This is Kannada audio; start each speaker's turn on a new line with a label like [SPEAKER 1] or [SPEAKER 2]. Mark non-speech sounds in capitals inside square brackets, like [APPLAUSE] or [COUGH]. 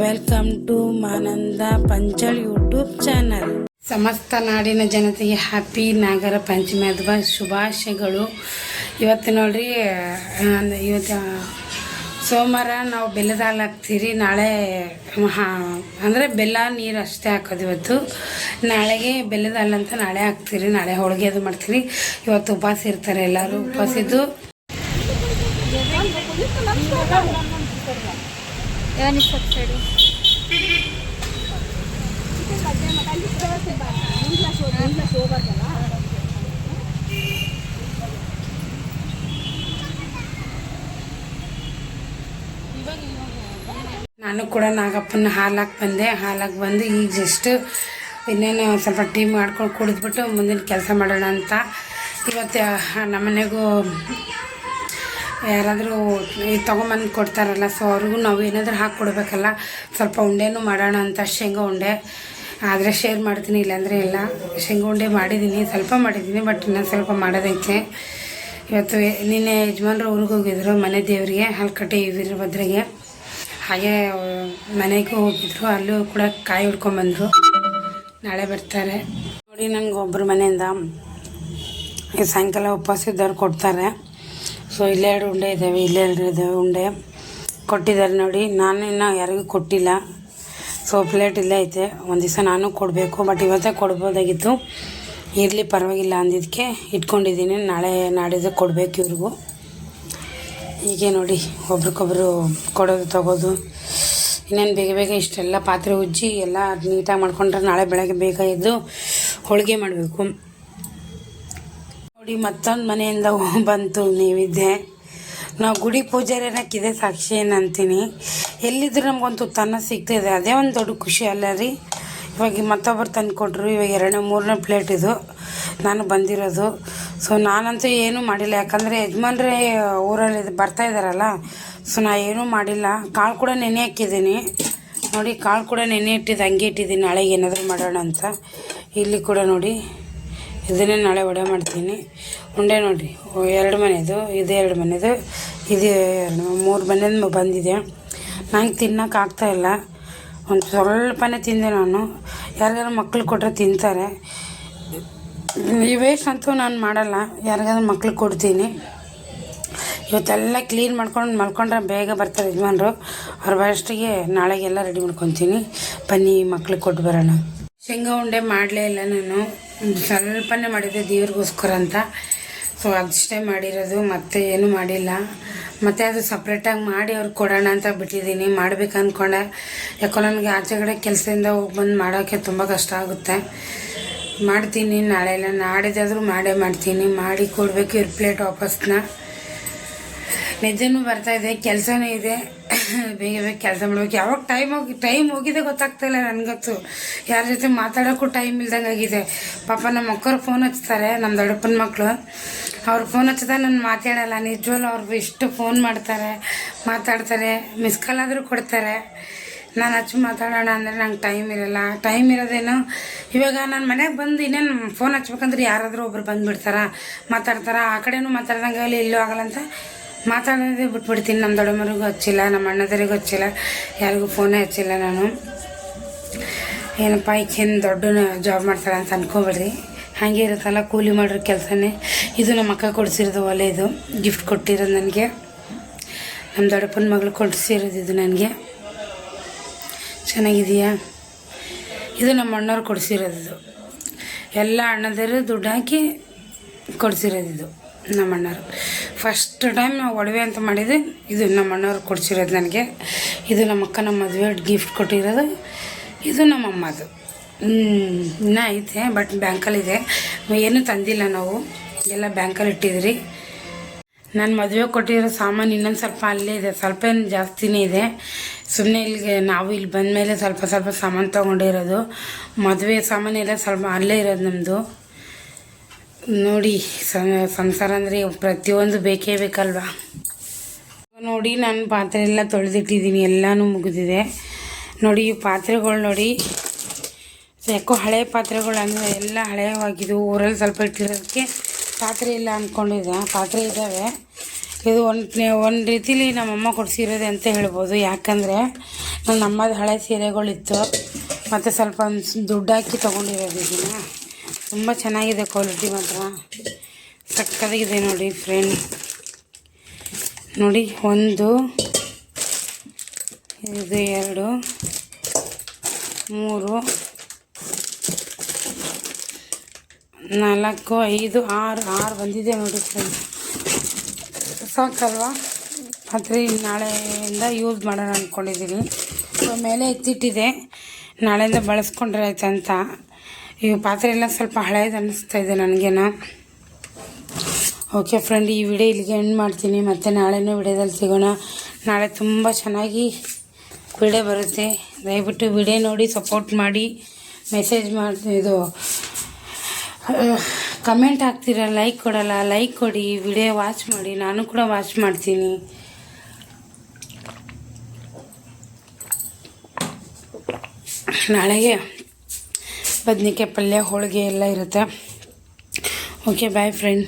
[SPEAKER 1] Welcome to Mananda Panchal YouTube channel ಸಮಸ್ತ ನಾಡಿನ ಜನತೆಗೆ ಹ್ಯಾಪಿ ನಾಗರ ಪಂಚಮಿ ಅಥವಾ ಶುಭಾಶಯಗಳು. ಇವತ್ತು ನೋಡ್ರಿ ಇವತ್ತು ಸೋಮವಾರ ನಾವು ಬೆಲ್ಲದ ಹಾಲು ಹಾಕ್ತೀರಿ ನಾಳೆ, ಹಾಂ, ಅಂದರೆ ಬೆಲ್ಲ, ನೀರು ಅಷ್ಟೇ ಹಾಕೋದು ಇವತ್ತು. ನಾಳೆಗೆ ಬೆಲ್ಲದ ಹಾಲು ಅಂತ ನಾಳೆ ಹಾಕ್ತೀರಿ. ನಾಳೆ ಹೋಳಿಗೆ ಅದು ಮಾಡ್ತೀರಿ. ಇವತ್ತು ಉಪವಾಸ ಇರ್ತಾರೆ ಎಲ್ಲರೂ. ಉಪವಾಸ ಇದ್ದು ನಾನು ಕೂಡ ನಾಗಪ್ಪನ ಹಾಲಾಗಿ ಬಂದೆ. ಹಾಲಾಗಿ ಬಂದು ಈಗ ಜಸ್ಟ್ ಇನ್ನೇನು ಸ್ವಲ್ಪ ಟೀ ಮಾಡ್ಕೊಂಡು ಕುಡಿದ್ಬಿಟ್ಟು ಮುಂದಿನ ಕೆಲಸ ಮಾಡೋಣ ಅಂತ. ಇವತ್ತು ನಮ್ಮನೆಗೂ ಯಾರಾದರೂ ತೊಗೊಂಬಂದು ಕೊಡ್ತಾರಲ್ಲ ಸೊ ಅವ್ರಿಗೂ ನಾವು ಏನಾದರೂ ಹಾಕಿ ಕೊಡಬೇಕಲ್ಲ. ಸ್ವಲ್ಪ ಉಂಡೆನೂ ಮಾಡೋಣ ಅಂತ, ಶೇಂಗಾ ಉಂಡೆ. ಆದರೆ ಶೇರ್ ಮಾಡ್ತೀನಿ, ಇಲ್ಲಾಂದರೆ ಇಲ್ಲ. ಶೇಂಗಾ ಉಂಡೆ ಮಾಡಿದ್ದೀನಿ ಸ್ವಲ್ಪ ಮಾಡಿದ್ದೀನಿ ಬಟ್ ಇನ್ನೊಂದು ಸ್ವಲ್ಪ ಮಾಡೋದೈತೆ. ಇವತ್ತು ನಿನ್ನೆ ಯಜಮಾನ್ರು ಊರಿಗೆ ಹೋಗಿದ್ರು, ಮನೆ ದೇವರಿಗೆ, ಹಲ್ಕಟ್ಟೆ ವೀರಭದ್ರಿಗೆ ಹಾಗೆ ಮನೆಗೂ ಹೋಗಿದ್ರು, ಅಲ್ಲೂ ಕೂಡ ಕಾಯಿ ಹಿಡ್ಕೊಂಬಂದರು. ನಾಳೆ ಬರ್ತಾರೆ. ನೋಡಿ ನನಗೆ ಒಬ್ಬರು ಮನೆಯಿಂದ ಸಾಯಂಕಾಲ ಉಪವಾಸ ಇದ್ದವ್ರು ಕೊಡ್ತಾರೆ. ಸೊ ಇಲ್ಲೆರಡು ಉಂಡೆ ಇದ್ದಾವೆ ಇಲ್ಲೆರಡು ಇದ್ದಾವೆ ಉಂಡೆ. ಕೊಟ್ಟಿದ್ದಾರೆ ನೋಡಿ, ನಾನು ಇನ್ನು ಯಾರಿಗೂ ಕೊಟ್ಟಿಲ್ಲ. ಸೊ ಪ್ಲೇಟ್ ಇಲ್ಲೇ ಐತೆ. ಒಂದು ದಿವಸ ನಾನು ಕೊಡಬೇಕು ಬಟ್ ಇವತ್ತೇ ಕೊಡ್ಬೋದಾಗಿತ್ತು. ಇರಲಿ ಪರವಾಗಿಲ್ಲ ಅಂದಿದ್ದಕ್ಕೆ ಇಟ್ಕೊಂಡಿದ್ದೀನಿ. ನಾಳೆ ನಾಡಿದ್ದು ಕೊಡಬೇಕು ಇವ್ರಿಗೂ. ಹೀಗೆ ನೋಡಿ, ಒಬ್ರಿಗೊಬ್ರು ಕೊಡೋದು, ತಗೋದು. ಇನ್ನೇನು ಬೇಗ ಬೇಗ ಇಷ್ಟೆಲ್ಲ ಪಾತ್ರೆ ಉಜ್ಜಿ, ಎಲ್ಲ ನೀಟಾಗಿ ಮಾಡ್ಕೊಂಡ್ರೆ ನಾಳೆ ಬೆಳಗ್ಗೆ ಬೇಗ ಎದ್ದು ಹೋಳಿಗೆ ಮಾಡಬೇಕು. ನೋಡಿ, ಮತ್ತೊಂದು ಮನೆಯಿಂದ [LAUGHS] ಬಂತು, ನೀವಿದ್ದೆ. ನಾವು ಗುಡಿ ಪೂಜಾರಿ ಇದೆ ಸಾಕ್ಷಿ ಏನಂತೀನಿ. ಎಲ್ಲಿದ್ರು ನಮ್ಗೊಂದು ತನ್ನ ಸಿಗ್ತಿದೆ. ಅದೇ ಒಂದು ದೊಡ್ಡ ಖುಷಿ ಅಲ್ಲ ರೀ. ಇವಾಗ ಮತ್ತೊಬ್ಬರು ತಂದು ಕೊಟ್ಟರು ಇವಾಗ ಎರಡನೇ, ಮೂರನೇ ಪ್ಲೇಟ್ ಇದು. ನಾನು ಬಂದಿರೋದು. ಸೊ ನಾನಂತೂ ಏನೂ ಮಾಡಿಲ್ಲ. ಯಾಕಂದರೆ ಯಜಮಾನ್ರೇ ಊರಲ್ಲಿ ಬರ್ತಾ ಇದ್ದಾರಲ್ಲ. ಸೊ ನಾ ಏನೂ ಮಾಡಿಲ್ಲ. ಕಾಳು ಕೂಡ ನೆನೆ ಹಾಕಿದ್ದೀನಿ. ನೋಡಿ, ಕಾಳು ಕೂಡ ನೆನೆ ಇಟ್ಟಿದ್ದು ಹಂಗೆ ಇಟ್ಟಿದ್ದೀನಿ. ನಾಳೆಗೆ ಏನಾದರೂ ಮಾಡೋಣ ಅಂತ. ಇಲ್ಲಿ ಕೂಡ ನೋಡಿ. ಇದನ್ನೇ ನಾಳೆ ವಡೆ ಮಾಡ್ತೀನಿ. ಉಂಡೆ ನೋಡಿರಿ ಎರಡು ಮನೆಯದು ಇದು ಎರಡು ಮನೆಯದು ಇದು ಮೂರು ಮನೆಯಿಂದ ಬಂದಿದೆ. ನಂಗೆ ತಿನ್ನೋಕೆ ಆಗ್ತಾಯಿಲ್ಲ ಒಂದು ಸ್ವಲ್ಪನೇ ತಿಂದೆ ನಾನು. ಯಾರಿಗಾರು ಮಕ್ಳು ಕೊಟ್ಟರೆ ತಿಂತಾರೆ. ಈ ವೇಸ್ಟ್ ಅಂತೂ ನಾನು ಮಾಡಲ್ಲ. ಯಾರಿಗಾದ್ರೂ ಮಕ್ಳಿಗೆ ಕೊಡ್ತೀನಿ. ಇವತ್ತೆಲ್ಲ ಕ್ಲೀನ್ ಮಾಡ್ಕೊಂಡು ಮಲ್ಕೊಂಡ್ರೆ ಬೇಗ ಬರ್ತಾರೆ ಯಜಮಾನರು. ಅವ್ರ ಬರೋಷ್ಟಿಗೆ ನಾಳೆಗೆಲ್ಲ ರೆಡಿ ಮಾಡ್ಕೊತೀನಿ. ಬನ್ನಿ ಮಕ್ಳಿಗೆ ಕೊಟ್ಟು ಬರೋಣ. ಶೇಂಗಾ ಉಂಡೆ ಮಾಡಲೇ ಇಲ್ಲ ನಾನು. ಸ್ವಲ್ಪನೇ ಮಾಡಿದ್ದೆ ದೇವ್ರಿಗೋಸ್ಕರ ಅಂತ. ಸೊ ಅಷ್ಟೇ ಮಾಡಿರೋದು, ಮತ್ತೆ ಏನೂ ಮಾಡಿಲ್ಲ. ಮತ್ತು ಅದು ಸಪ್ರೇಟಾಗಿ ಮಾಡಿ ಅವ್ರಿಗೆ ಕೊಡೋಣ ಅಂತ ಬಿಟ್ಟಿದ್ದೀನಿ. ಮಾಡ್ಬೇಕು ಅಂದ್ಕೊಂಡೆ ಯಾಕೋ ನನಗೆ ಆಚೆ ಕಡೆ ಕೆಲಸದಿಂದ ಹೋಗಿ ಬಂದು ಮಾಡೋಕ್ಕೆ ತುಂಬ ಕಷ್ಟ ಆಗುತ್ತೆ. ಮಾಡ್ತೀನಿ, ನಾಳೆ ಇಲ್ಲ, ನಾಡಿದ್ದಾದರೂ ಮಾಡೇ ಮಾಡ್ತೀನಿ. ಮಾಡಿ ಕೊಡಬೇಕು, ಇವ್ರ ಪ್ಲೇಟ್ ವಾಪಸ್ನ. ನಿಜನೂ ಬರ್ತಾ ಇದೆ, ಕೆಲಸನೂ ಇದೆ. ಬೇಗ ಬೇಗ ಕೆಲಸ ಮಾಡ್ಬೇಕು ಯಾವಾಗ ಟೈಮ್ ಹೋಗಿ ಟೈಮ್ ಹೋಗಿದೆ ಗೊತ್ತಾಗ್ತಾ ಇಲ್ಲ ನನಗಂತೂ. ಯಾರ ಜೊತೆ ಮಾತಾಡೋಕ್ಕೂ ಟೈಮ್ ಇಲ್ದಂಗೆ ಆಗಿದೆ. ಪಾಪ ನಮ್ಮ ಮಕ್ಕಳು ಫೋನ್ ಹಚ್ತಾರೆ ನಮ್ಮ ದೊಡ್ಡಪ್ಪನ ಮಕ್ಕಳು ಅವ್ರು ಫೋನ್ ಹಚ್ಚಿದಾಗ ನಾನು ಮಾತಾಡಲ್ಲ ನಿಜವಲ್ಲ ಅವ್ರು ಇಷ್ಟು ಫೋನ್ ಮಾಡ್ತಾರೆ, ಮಾತಾಡ್ತಾರೆ ಮಿಸ್ ಕಾಲ್ ಆದರೂ ಕೊಡ್ತಾರೆ. ನಾನು ಹಚ್ಚಿ ಮಾತಾಡೋಣ ಅಂದರೆ ನಂಗೆ ಟೈಮ್ ಇರಲ್ಲ. ಟೈಮ್ ಇರೋದೇನು, ಇವಾಗ ನಾನು ಮನೆಗೆ ಬಂದು ಇನ್ನೇನು ಫೋನ್ ಹಚ್ಬೇಕಂದ್ರೆ ಯಾರಾದರೂ ಒಬ್ರು ಬಂದುಬಿಡ್ತಾರ, ಮಾತಾಡ್ತಾರ, ಆ ಕಡೆನೂ ಮಾತಾಡ್ದಂಗೆ ಆಗಲಿ ಇಲ್ಲೂ ಆಗಲ್ಲ ಅಂತ ಮಾತಾಡೋದೇ ಬಿಟ್ಬಿಡ್ತೀನಿ. ನಮ್ಮ ದೊಡ್ಡಮ್ಮರಿಗೂ ಹಚ್ಚಿಲ್ಲ, ನಮ್ಮ ಅಣ್ಣದರಿಗೂ ಹಚ್ಚಿಲ್ಲ, ಯಾರಿಗೂ ಫೋನೇ ಹಚ್ಚಿಲ್ಲ ನಾನು. ಏನಪ್ಪ ಈಗೇನು ದೊಡ್ಡ ಜಾಬ್ ಮಾಡ್ತಾರೆ ಅಂತ ಅನ್ಕೋಬೇಡ್ರಿ. ಹಾಗೆ ಇರುತ್ತಲ್ಲ, ಕೂಲಿ ಮಾಡಿರೋ ಕೆಲಸನೇ. ಇದು ನಮ್ಮ ಅಕ್ಕ ಕೊಡಿಸಿರೋದು ಒಲೆ ಇದು ಗಿಫ್ಟ್ ಕೊಟ್ಟಿರೋದು ನನಗೆ. ನಮ್ಮ ದೊಡ್ಡಪ್ಪನ ಮಗಳು ಕೊಡಿಸಿರೋದು ಇದು ನನಗೆ. ಚೆನ್ನಾಗಿದೆಯಾ? ಇದು ನಮ್ಮ ಅಣ್ಣವ್ರು ಕೊಡಿಸಿರೋದು ಎಲ್ಲ ಅಣ್ಣದರು ದುಡ್ಡು ಹಾಕಿ ಕೊಡಿಸಿರೋದು ಇದು. ನಮ್ಮ ಅಣ್ಣವ್ರು ಫಸ್ಟ್ ಟೈಮ್ ನಾವು ಒಡವೆ ಅಂತ ಮಾಡಿದ್ದು ಇದು ನಮ್ಮ ಅಣ್ಣವ್ರು ಕೊಡಿಸಿರೋದು ನನಗೆ. ಇದು ನಮ್ಮ ಅಕ್ಕ ನಮ್ಮ ಮದುವೆ ಗಿಫ್ಟ್ ಕೊಟ್ಟಿರೋದು. ಇದು ನಮ್ಮ ಅಮ್ಮದು. ಇನ್ನೂ ಐತೆ ಬಟ್ ಬ್ಯಾಂಕಲ್ಲಿದೆ ಏನೂ ತಂದಿಲ್ಲ ನಾವು. ಎಲ್ಲ ಬ್ಯಾಂಕಲ್ಲಿ ಇಟ್ಟಿದ್ರಿ. ನಾನು ಮದುವೆ ಕೊಟ್ಟಿರೋ ಸಾಮಾನು ಇನ್ನೊಂದು ಸ್ವಲ್ಪ ಅಲ್ಲೇ ಇದೆ. ಸ್ವಲ್ಪ ಏನು ಜಾಸ್ತಿನೇ ಇದೆ. ಸುಮ್ಮನೆ ಇಲ್ಲಿಗೆ ನಾವು ಇಲ್ಲಿ ಬಂದಮೇಲೆ ಸ್ವಲ್ಪ ಸ್ವಲ್ಪ ಸಾಮಾನು ತೊಗೊಂಡಿರೋದು. ಮದುವೆ ಸಾಮಾನೆಲ್ಲ ಸ್ವಲ್ಪ ಅಲ್ಲೇ ಇರೋದು ನಮ್ಮದು ನೋಡಿ ಸಂಸಾರ ಅಂದರೆ ಪ್ರತಿಯೊಂದು ಬೇಕೇ ಬೇಕಲ್ವಾ? ನೋಡಿ, ನಾನು ಪಾತ್ರೆ ಎಲ್ಲ ತೊಳೆದಿಟ್ಟಿದ್ದೀನಿ, ಎಲ್ಲನೂ ಮುಗಿದಿದೆ. ನೋಡಿ, ಈ ಪಾತ್ರೆಗಳು ನೋಡಿ, ಯಾಕೋ ಹಳೆ ಪಾತ್ರೆಗಳು ಅಂದರೆ ಎಲ್ಲ ಹಳೆಯವಾಗಿದ್ದು ಊರಲ್ಲಿ ಸ್ವಲ್ಪ ಇಟ್ಟಿರೋದಕ್ಕೆ ಪಾತ್ರೆ ಇಲ್ಲ ಅಂದ್ಕೊಂಡಿದ್ದೆ ಪಾತ್ರೆ ಇದ್ದಾವೆ. ಇದು ಒಂದು ಒಂದು ರೀತಿಲಿ ನಮ್ಮಮ್ಮ ಕೊಡಿಸಿರೋದೆ ಅಂತ ಹೇಳ್ಬೋದು. ಯಾಕಂದರೆ ನನ್ನ ಅಮ್ಮದ ಹಳೆ ಸೀರೆಗಳಿತ್ತು. ಮತ್ತು ಸ್ವಲ್ಪ ದುಡ್ಡು ಹಾಕಿ ತೊಗೊಂಡಿರೋದು ಇದನ್ನ. ತುಂಬ ಚೆನ್ನಾಗಿದೆ ಕ್ವಾಲಿಟಿ ಮಾತ್ರ. ಸಕ್ಕತ್ತಾಗಿದೆ ನೋಡಿ ಫ್ರೆಂಡ್ ನೋಡಿ, ಒಂದು, ಇದು ಎರಡು, ಮೂರು, ನಾಲ್ಕು, ಐದು, ಆರು ಆರು ಬಂದಿದೆ ನೋಡಿ ಫ್ರೆಂಡ್ ಸಾಕಲ್ವಾ? ಆದರೆ ನಾಳೆಯಿಂದ ಯೂಸ್ ಮಾಡೋಣ ಅಂದ್ಕೊಂಡಿದ್ದೀನಿ ಮೇಲೆ ಎತ್ತಿಟ್ಟಿದೆ. ನಾಳೆಯಿಂದ ಬಳಸ್ಕೊಂಡ್ರೆ ಆಯ್ತು ಅಂತ ಈ ಪಾತ್ರೆ ಎಲ್ಲ ಸ್ವಲ್ಪ ಹಳೇದು ಅನ್ನಿಸ್ತಾ ಇದೆ ನನಗೇನ. ಓಕೆ ಫ್ರೆಂಡ್ ಈ ವಿಡಿಯೋ ಇಲ್ಲಿಗೆ ಎಂಡ್ ಮಾಡ್ತೀನಿ. ಮತ್ತು ನಾಳೆನೂ ವಿಡಿಯೋದಲ್ಲಿ ಸಿಗೋಣ. ನಾಳೆ ತುಂಬ ಚೆನ್ನಾಗಿ ವಿಡಿಯೋ ಬರುತ್ತೆ. ದಯವಿಟ್ಟು ವಿಡಿಯೋ ನೋಡಿ ಸಪೋರ್ಟ್ ಮಾಡಿ. ಮೆಸೇಜ್ ಮಾಡಿ, ಇದು ಕಮೆಂಟ್ ಹಾಕ್ತೀರ? ಲೈಕ್ ಕೊಡಲ್ಲ. ಲೈಕ್ ಕೊಡಿ. ವಿಡಿಯೋ ವಾಚ್ ಮಾಡಿ. ನಾನು ಕೂಡ ವಾಚ್ ಮಾಡ್ತೀನಿ. ನಾಳೆಗೆ ಬದನೆಕಾಯಿ ಪಲ್ಯ ಹೋಳಿಗೆ ಎಲ್ಲ ಇರುತ್ತೆ. Okay boy friend